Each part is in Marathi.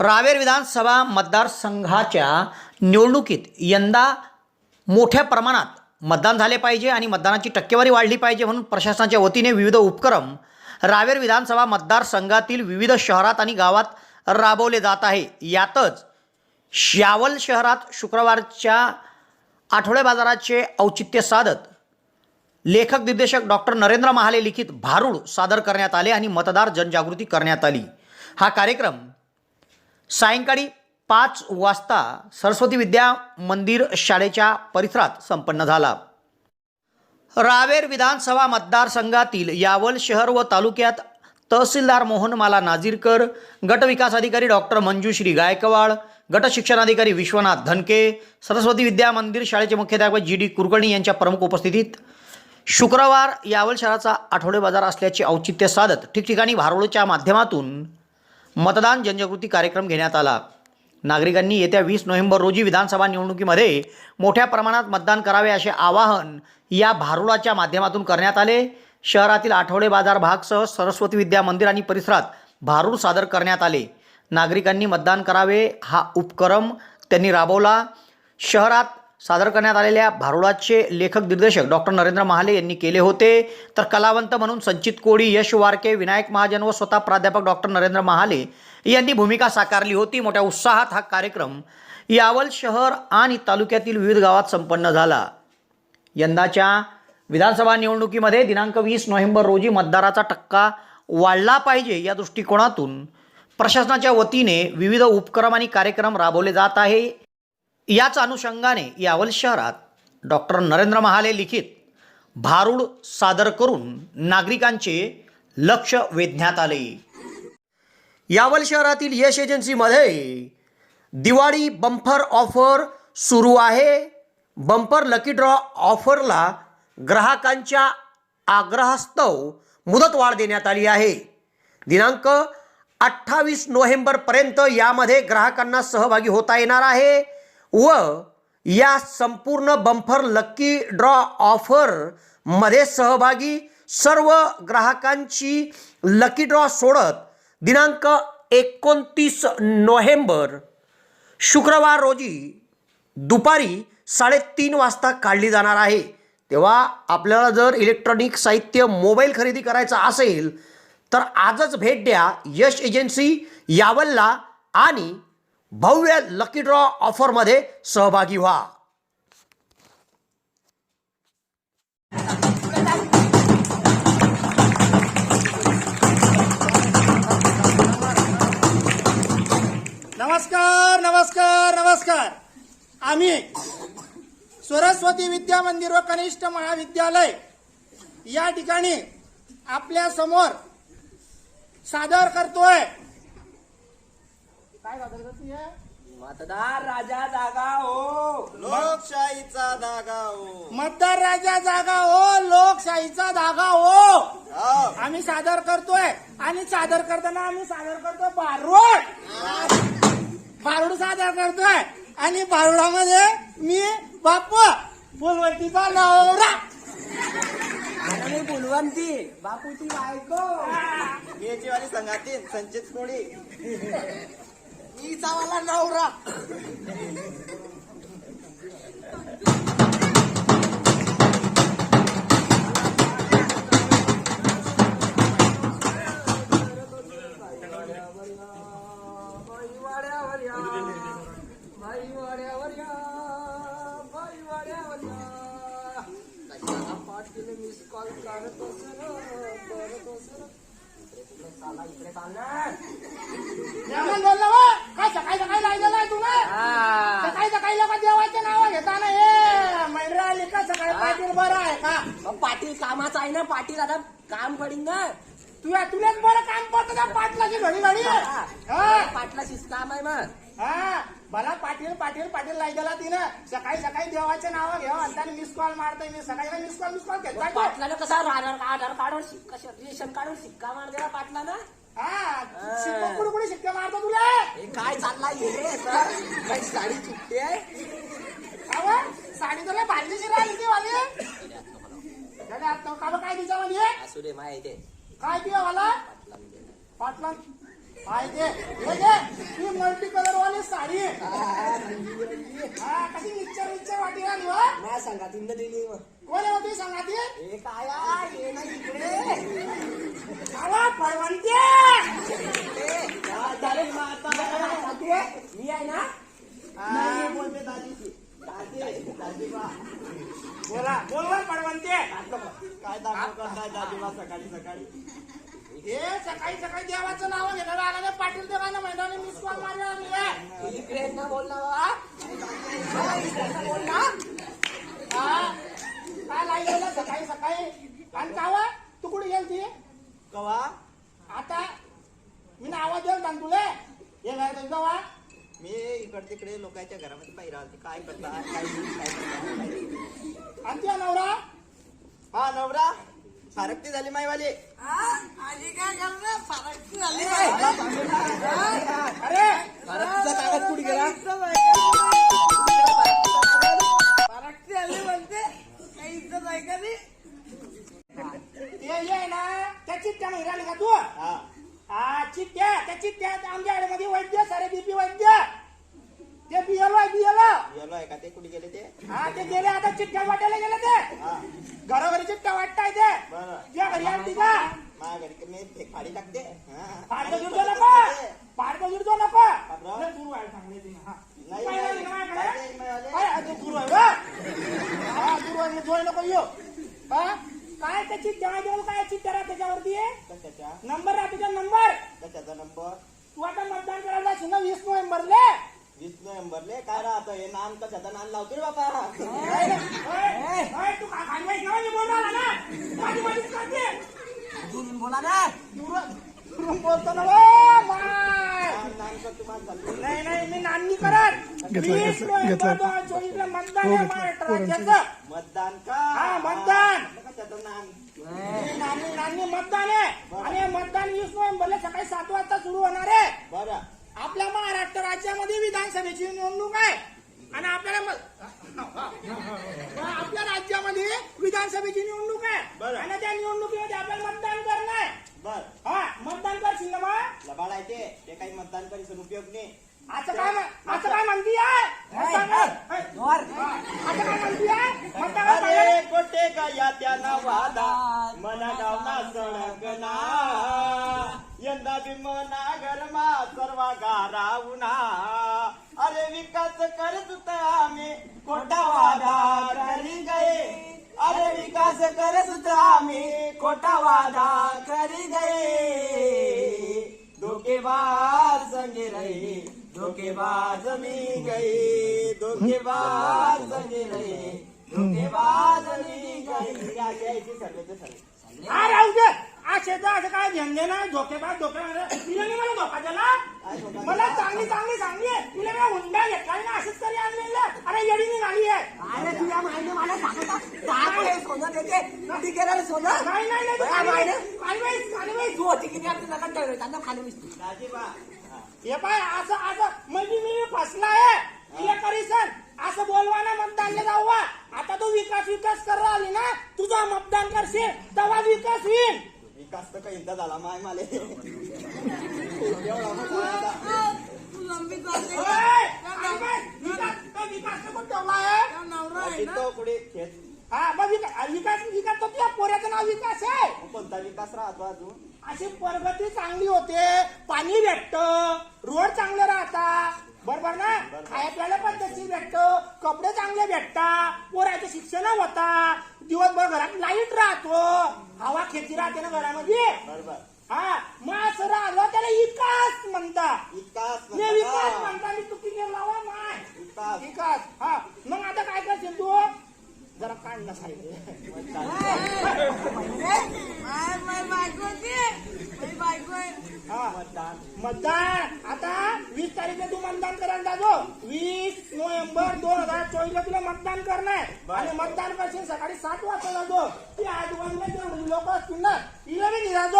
रावेर विधानसभा मतदारसंघाच्या निवडणुकीत यंदा मोठ्या प्रमाणात मतदान झाले पाहिजे आणि मतदानाची टक्केवारी वाढली पाहिजे म्हणून प्रशासनाच्या वतीने विविध उपक्रम रावेर विधानसभा मतदारसंघातील विविध शहरात आणि गावात राबवले जात आहे. यातच श्यावल शहरात शुक्रवारच्या आठवडे बाजाराचे औचित्य साधत लेखक दिग्दर्शक डॉक्टर नरेंद्र महाले लिखित भारूड सादर करण्यात आले आणि मतदार जनजागृती करण्यात आली. हा कार्यक्रम सायंकाळी पाच वाजता सरस्वती विद्या मंदिर शाळेच्या परिसरात संपन्न झाला. रावेर विधानसभा मतदारसंघातील यावल शहर व तालुक्यात तहसीलदार मोहनमाला नाझीरकर गटविकास अधिकारी डॉक्टर मंजूश्री गायकवाड गट शिक्षणाधिकारी विश्वनाथ धनके सरस्वती विद्या मंदिर शाळेचे मुख्याध्यापक जी डी कुलकर्णी यांच्या प्रमुख उपस्थितीत शुक्रवार यावल शहराचा आठवडे बाजार असल्याचे औचित्य साधत ठिकठिकाणी भारोळच्या माध्यमातून मतदान जनजागृती कार्यक्रम घेण्यात आला. नागरिकांनी येत्या वीस नोव्हेंबर रोजी विधानसभा निवडणुकीमध्ये मोठ्या प्रमाणात मतदान करावे असे आवाहन या भारुडाच्या माध्यमातून करण्यात आले. शहरातील आठवडे बाजार भागसह सरस्वती विद्या मंदिर आणि परिसरात भारूड सादर करण्यात आले. नागरिकांनी मतदान करावे हा उपक्रम त्यांनी राबवला. शहरात सादर करण्यात आलेल्या भारुडाचे लेखक दिग्दर्शक डॉक्टर नरेंद्र महाले यांनी केले होते. तर कलावंत म्हणून संचित कोळी यश वारके विनायक महाजन व स्वतः प्राध्यापक डॉक्टर नरेंद्र महाले यांनी भूमिका साकारली होती. मोठ्या उत्साहात हा कार्यक्रम यावल शहर आणि तालुक्यातील विविध गावात संपन्न झाला. यंदाच्या विधानसभा निवडणुकीमध्ये दिनांक वीस नोव्हेंबर रोजी मतदाराचा टक्का वाढला पाहिजे या दृष्टिकोनातून प्रशासनाच्या वतीने विविध उपक्रम आणि कार्यक्रम राबवले जात आहे. याच अनुषंगाने यावल शहरात डॉक्टर नरेंद्र महाले लिखित भारूड सादर करून नागरिकांचे लक्ष वेधण्यात आले. यावल शहरातील यश एजन्सीमध्ये दिवाळी बंपर ऑफर सुरू आहे. बंपर लकी ड्रॉ ऑफरला ग्राहकांच्या आग्रहास्तव मुदतवाढ देण्यात आली आहे. दिनांक अठ्ठावीस नोव्हेंबरपर्यंत यामध्ये ग्राहकांना सहभागी होता येणार आहे. व या संपूर्ण बंफर लक्की ड्रॉ ऑफरमध्ये सहभागी सर्व ग्राहकांची लकी ड्रॉ सोडत दिनांक एकोणतीस नोव्हेंबर शुक्रवार रोजी दुपारी साडेतीन वाजता काढली जाणार आहे. तेव्हा आपल्याला जर इलेक्ट्रॉनिक साहित्य मोबाईल खरेदी करायचा असेल तर आजच भेट द्या यश एजन्सी यावलला आणि भव्य लकी ड्रॉ ऑफरमध्ये सहभागी व्हा. नमस्कार नमस्कार नमस्कार. आम्ही सरस्वती विद्या मंदिर व कनिष्ठ महाविद्यालय या ठिकाणी आपल्यासमोर सादर करतोय काय सादर करतोय मतदार राजा जागा हो. लोकशाहीचा धागा हो. मतदार राजा जागा हो लोकशाहीचा धागा हो. हा. आम्ही सादर करतोय आणि सादर करताना आम्ही सादर करतोय बारूड. बारूड सादर करतोय आणि बारुडामध्ये मी बाप्पा फुलवतीचा नवरा. आणि बुलवंती बापूची बायको. केजीवाली संघातील संचित कोळी. मीचा वाला नवरा इकडे वाड्यावर या बाई वाड्यावर या बाई वाड्यावर या कशाला पाटील मिस कॉल करत असेल करत असेल इकडे कुठे चालला इकडे चालणार जेवण बोललो हो. काय सकाळी सकाळी लायलेलं आहे तुम्ही हा. सकाळी सकाळी लोक देवाचे नाव घेताना हे महिला आली का सकाळी पाटील बरं आहे का मग पाटील कामाचा आहे ना पाटील आता काम पडीन ना. तुला तुलाच बरं काम पडतं त्या पाटलाची घडी घडी. हा. पाटलाचीच काम आहे मग हा. मला पाटील पाटील पाटील लायलेला तिनं. सकाळी सकाळी देवाचे नाव घ्यावं आणि मिस कॉल मारतोय मी. सकाळी मिस कॉल मिस कॉल घेतला. पाटलानं कसा आधार आधार कार्डवर शिक्का रेशन कार्डवर शिक्का मार दिला पाटलानं? हा. शिक्का कुठे कुठे शिक्के मारतो तुला? हे काय चाललाय हे? सर काही साडी चुकते आहे? साडी तुला भारीची राहिली ती वाली? झाले आता का काय तिच्यामध्ये? असू दे काय दिया वाला? पाटला. काय ते. हे घे. ही मल्टी कलर वाली साडी. हा कशी निच्चर निच्चर वाटी वा नाही सांगा तिनं दिली कोण होती सांगा ती हे काय आहे? हे ना इकडे. आवा परवंते मी आहे ना हा, बोलते दाजीची दाजी दाजी बा बोला बोल बोल परवंते काय दाजी बा सकाळी सकाळी. हे सकाळी सकाळी देवाचं नाव घेणार आला पाटील देवानं मैदानी मिस कॉल मारला आम्ही. इकडे आहेत ना बोल ना बाबा. बाबा, इकडे आहेत ना बोल ना हा? काय लागलेलं सकाळी सकाळी. आणि कावा? तू कुठे गेलती? कवा? आता? मी ना आवाज देऊन सांग तुले हे काय तुझं वा मी इकडे तिकडे लोकांच्या घरामध्ये पाहिजे राहते काय करता? काय. आणि नवरा? हा नवरा? फारकती झाली माईवाली. आधी काय करणार फारकती झाली अरे कागद कुठे गेला? फारकती झाली म्हणते. काही इज्जत आहे का ते? ये ना त्या चिठ्ठ्या नाही राहिली का तू? हा. चिठ्ठ्या त्या चिठ्ठ्या आमच्या मध्ये वैद्य सारे बीपी वैद्य. ते बियल आहे बियल आहे का? ते कुठे गेले ते? हा ते गेले आता चिठ्ठ्या वाटायला गेले ते. घरोघरी चिठ्ठ्या वाटताय ते घरी का माझ्या घरी मी ते टाकते. हा. नको. नको. लय हा. नाही, काय नाही, आहे ते? हा जोय नको हा? काय त्याची त्या देऊ काय राहते त्याच्यावरती नंबर राहते त्या नंबर. कशाचा नंबर? तू आता मतदान करायला जाशील ना वीस नोव्हेंबरले? वीस नोव्हेंबरले काय राहतं हे नाम कशाचा? नाम लावतो रे बाबा ओय, ओय, ओय, तू का खानवाईस ना मी बोल ना माझी मदत करते. दुरून बोला ना. दुरून दुरून बोलतो ना. ओ, माय. नाम नाम कर तुम्हाला चालतो नाही नाही मी नांदी करत. वीस नोव्हेंबर दोन हजार चोवीसला मतदान आहे महाराष्ट्र राज्याचं. मतदान का? हा, मतदान. हा, हे नानी नानी मतदान आहे. आणि हे मतदान वीस नोव्हेंबरला सकाळी सात वाजता सुरू होणार आहे. बरं. आपल्या महाराष्ट्र राज्यामध्ये विधानसभेची निवडणूक आहे. आणि आपल्याला आपल्या राज्यामध्ये विधानसभेची निवडणूक आहे. बरं. आणि त्या निवडणुकीमध्ये आपल्याला मतदान करणं आहे बर. हा मतदान करशील ना मग? लबाड आहे ते. ते काही मतदान करीसून उपयोग नाही असं काय म्हण- असं काय म्हणती आहे मतदान कर- ऐ, जोर. हा, असं काय म्हणती आहे मतदान कर अरे पाहिजे. कोटे गया त्याना वादा मना गावना सळगना यंदा भीमना गरमा सर्वा गारावना अरे विकास करत आम्ही खोटा वादा करी गए अरे विकास आम्ही खोटा वादा करी गए. धोकेबाज संगे रहे धोकेबाज मी गए. धोकेबाज संगे रहे धोकेबाज मी गए. आहे सर्वेचे सर्वे हा राहू दे असे तर असं काय झंझे नाही धोकेबाज धोकेबाज. तिला नाही मला धोका दिला? मला दिला? चांगली चांगली सांगली तिला काय हुंडा घेतला ना असंच तरी आणलेलं. अरे येडी निघाली आहे. अरे तुझ्या माहिती मला सांगता हे सोनं देते कुठे गेलं रे सोनं नाही नाही नाही तू बया खाली मायने. बस, खाली बस, खाली बस. तू होती किती आपल्या नका ठेवलं त्यांना खाली राजीबा हा. पाय असं असं म्हणजे मी फसला आहे हे करीसन असं बोलवा ना मतदानला जाऊ बा. आता तू विकास विकास कर आली ना तुझा मतदान करशील तेव्हा विकास होईल विकास तर काही एकदा झाला माय माले एवढा मोठा आता. ओय, खाली बस. विकास तो विकास तर कोण ठेवला आहे पुढे खेळ हा मग विकास विकास विकास तो पोऱ्याचं नाव विकास आहे कोणता विकास राहतो अजून? अशी प्रगती चांगली होते. पाणी भेटत. रोड चांगले राहतात बरोबर ना? खाया प्यायला पद्धतशीर भेटत. कपडे चांगले भेटतात पोराचं शिक्षण होता. दिवसभर घरात लाइट राहतो. हवा खेती राहते ना घरामध्ये. बरोबर. हा मग असं राहिलं त्याला विकास म्हणता. विकास विकास म्हणता मी चुकी लावा नाही. विकास. विकास. हा मग आता काय करशील तू? जरा काढ ना साईड हा. मतदान. मतदान आता वीस तारीखला तू मतदान करायला जातो वीस नोव्हेंबर दोन हजार चोवीस ला तुला मतदान करणं आहे बरं. आणि मतदान करशील सकाळी सात वाजता जातो ती आजूबाजूला लोक असतील ना. तिला बी जातो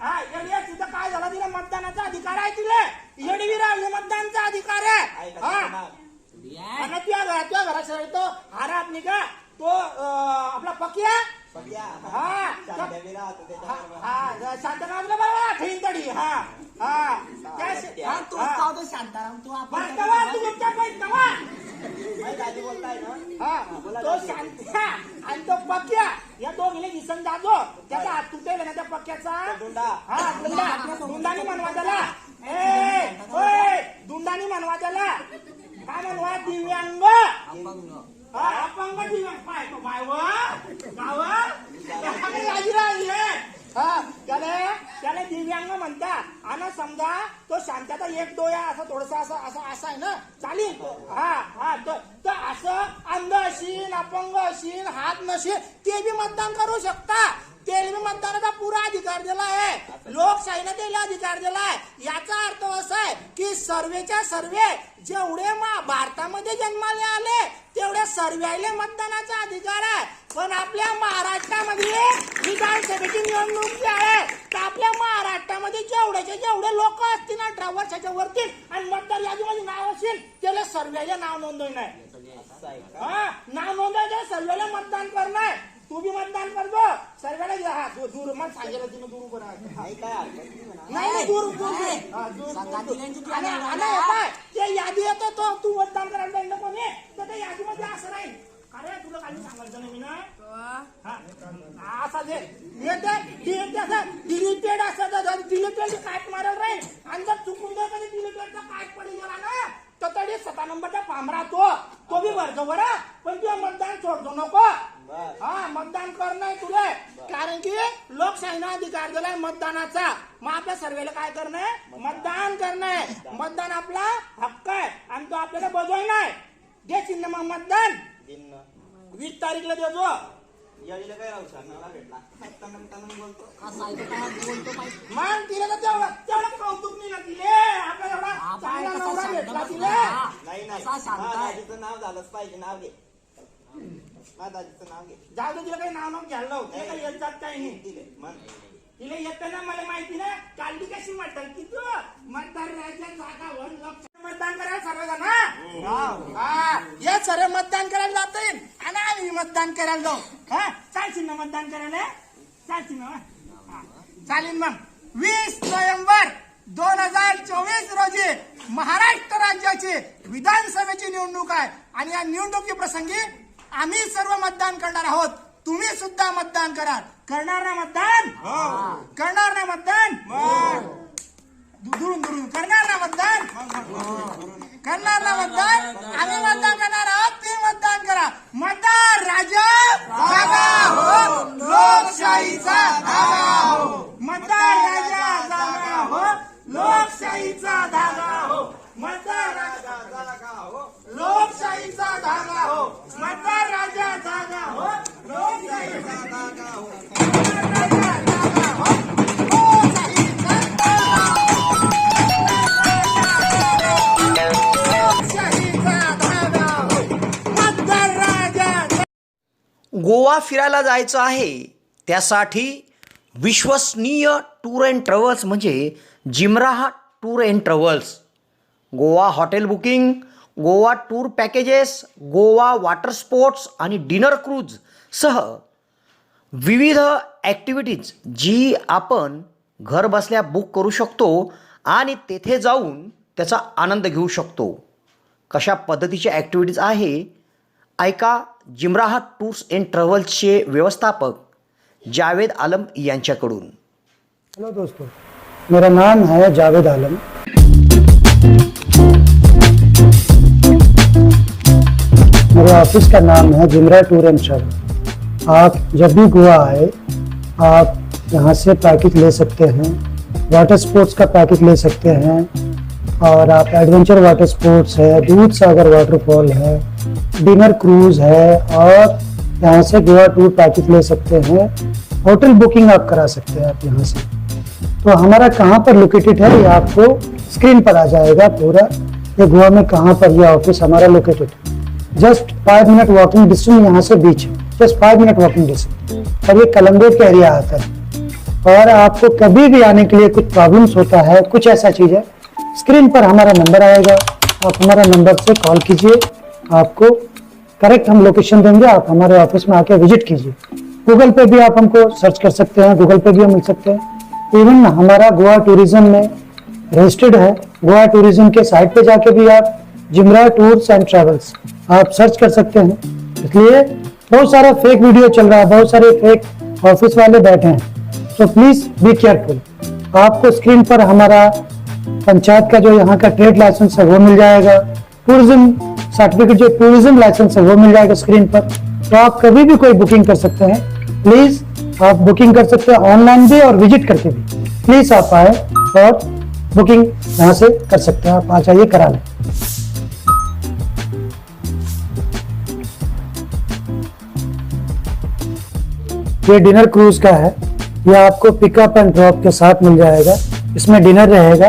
हा काय झालं? तिला मतदानाचा अधिकार आहे तिला. येडी बी राहिली मतदानाचा अधिकार आहे. हा. आणि तुझ्या घरात तुझ्या घरात तो हारात नाही का तो अं, आपला पकिया. पक्या. हा. हा शांतारामला बरोबर ठेवीन तडी. हा हा. त्या- हा, तू हा. शांताराम तू बरं, हा, तो शांत्या आणि तो पक्या. या दोघीने दिसन जातो त्याचा हात तुटेल ना त्या पक्याचा? गुंडा. हा दुंडा. दुंडानी म्हणवा त्याला. ए ओय दुंडानी म्हणवा त्याला. काय म्हणवा दिव्यांग. अपंग हा, अपंग दिव्यांग. पाय तो बाय व. गाव. लाजी राहिली हा. त्याला त्याला दिव्यांग म्हणता आणि समजा तो शांताचा एक डोया असं थोडस असं असं असं आहे ना? चालेल हा हा तर तर असं अंध असील अपंग असील हात नशील ते बी मतदान करू शकता. ते बी मतदानाचा पुरा अधिकार दिला आहे. लोकशाहीने त्याला अधिकार दिला आहे. याचा अर्थ असा आहे की सर्वेच्या सर्वे जेवढे भारतामध्ये जन्माले आले तेवढे सर्वेले मतदानाचा अधिकार आहे. पण आपल्या महाराष्ट्रामध्ये विधानसभेची निवडणूक जी आहे तर आपल्या महाराष्ट्रामध्ये जेवढ्याचे जेवढे लोक असतील अठरा वर्षाच्या वरती आणि मतदार यादीमध्ये नाव असेल त्याला सर्वेला नाव नोंदवणार नाव नोंदवायचं सर्वेला मतदान करणार तू बी मतदान करतो सर्वेला घ्या. हा दूर दूर. मग सांगेल तिने दूर उभं राहायचं. नाही काय हरकत नाही म्हणा. नाही नाही, दूर दूर दूर. हा, दूर, दूर, दूर. आणि- आणि हे पाय, ते यादी येतो तो तू मतदान करायला ना कोणी? तर त्या यादीमध्ये असं नाही अरे तुला काही सांगायचं नाही मी ना. हा, असा डिलीट असं. डिलीटेड असं डिलीटेड काट मारल राहील. आणि जर चुकून जर कधी डिलीटेडचा काट पडी गेला ना तर तरी सता नंबरचा राहतो तो. बी भरतो बरं. पण तू मतदान सोडतो नको. हा मतदान करणं तुला. कारण की लोकशाहीनं अधिकार दिलाय मतदानाचा. मग आपल्या सर्वेला काय करणं मतदान. करणं मतदान. आपला हक्क आहे आणि तो आपल्याला बजवायलाय दे चिन्ह मग मतदान. दिन वीस तारीखला देतो याडीला काय राहू भेटला. बोलतो. मग तिला तर तेवढं तेवढं कौतुक नाही ना तिले. आपल्याला एवढा चांगला नवरा भेटला. तिले. नाही नाही. दादीचं नाव झालंच पाहिजे. नाव घे. हा दादीचं नाव घे. जाऊ दे तिला काही नाव नाव घ्यायला लावू. तिला काही जात नाही. दिले मग तिला येताना मला माहिती ना काढली कशी म्हटल की तू मतदार राहायच्या जागावर लोक मतदान करायला सर्वजण हा? हा हे सर्व मतदान करायला जातील आणि आम्ही मतदान करायला जाऊ. हा? चालशील ना मतदान करायला. चालशील ना हा. चालेल मग. वीस नोव्हेंबर दोन हजार चोवीस रोजी महाराष्ट्र राज्याची विधानसभेची निवडणूक आहे. आणि या निवडणुकी प्रसंगी आम्ही सर्व मतदान करणार आहोत. तुम्ही सुद्धा मतदान करा. करणार ना मतदान? करणार ना मतदान? दुरून दुरून. करणार ना मतदान? करणार ना मतदान? आम्ही मतदान करणार आहोत. तुम्ही मतदान करा. मतदार राजा जागा हो. लोकशाहीचा धागा हो. मतदार राजा जागा हो. लोकशाहीचा धागा हो. मतदार राजा जागा हो. लोकशाहीचा धागा फिरायला जायचं आहे त्यासाठी विश्वसनीय टूर अँड ट्रॅव्हल्स म्हणजे जिमराह tour and travels. Goa hotel booking Goa tour packages Goa water sports आणि डिनर क्रूज सह विविध ॲक्टिव्हिटीज जी आपण घर बसल्या बुक करू शकतो आणि तेथे जाऊन त्याचा आनंद घेऊ शकतो. कशा पद्धतीच्या ॲक्टिव्हिटीज आहे ऐका जिमराह टूर्स अँड ट्रॅव्हल्सचे व्यवस्थापक जावेद आलम यांच्याकडून. हेलो दोस्तों, मेरा नाम है जावेद आलम. मेरे ऑफ़िस का नाम है जिमरा टूर एंड ट्रैवल. आप जब भी गोवा आए, आप यहाँ से पैकेज ले सकते हैं, वाटर स्पोर्ट्स का पैकेज ले सकते हैं और आप एडवेंचर वाटर स्पोर्ट्स है, दूध सागर वाटरफॉल है, डिनर क्रूज है, और यहाँ से गोवा टूर पैकेज ले सकते हैं। होटल बुकिंग आप करा सकते हैं आप यहाँ से। तो हमारा कहाँ पर लोकेटेड है, ये आपको स्क्रीन पर आ जाएगा पूरा। ये गोवा में कहाँ पर ये ऑफ़िस हमारा लोकेटेड है। Just five minute walking distance यहाँ से बीच है। Just five minute walking distance और ये कलम्बे का एरिया आता है। और आपको कभी भी आने के लिए कुछ प्रॉब्लम्स होता है, कुछ ऐसा चीज़ है स्क्रीन पर हमारा नंबर आएगा। आप हमारा नंबर से कॉल कीजिए। आपको करेक्ट हम लोकेशन देंगे। आप हमारे ऑफ़िस में आके विज़िट कीजिए। गूगल पे भी आप हमको सर्च कर सकते हैं। गूगल पे भी हम मिल सकते हैं। इवन हमारा गोवा टूरिज़्म में रजिस्टर्ड है। गोवा टूरिज़्म के साइट पे जाके भी आप जिमरा टूर्स एंड ट्रेवल्स, आप सर्च कर सकते हैं। इसलिए बहुत सारा फेक वीडियो चल रहा है। बहुत सारे फेक ऑफ़िस वाले बैठे हैं। तो प्लीज़ बी केयरफुल आपको स्क्रीन पर हमारा पंचायत का जो यहाँ का ट्रेड लाइसेंस है, वो मिल जाएगा। टूरिज़्म सर्टिफिकेट जो टूरिज़्म लाइसेंस है, वो मिल जाएगा स्क्रीन पर। तो आप कभी भी कोई बुकिंग कर सकते हैं। प्लीज़ आप बुकिंग कर सकते हैं ऑनलाइन भी और विज़िट करके भी। प्लीज़ आप आए और बुकिंग यहाँ से कर सकते हैं। आप आ जाइए, करा लें। ये डिनर क्रूज का है। ये आपको पिकअप एंड ड्रॉप के साथ मिल जाएगा। इसमें डिनर रहेगा।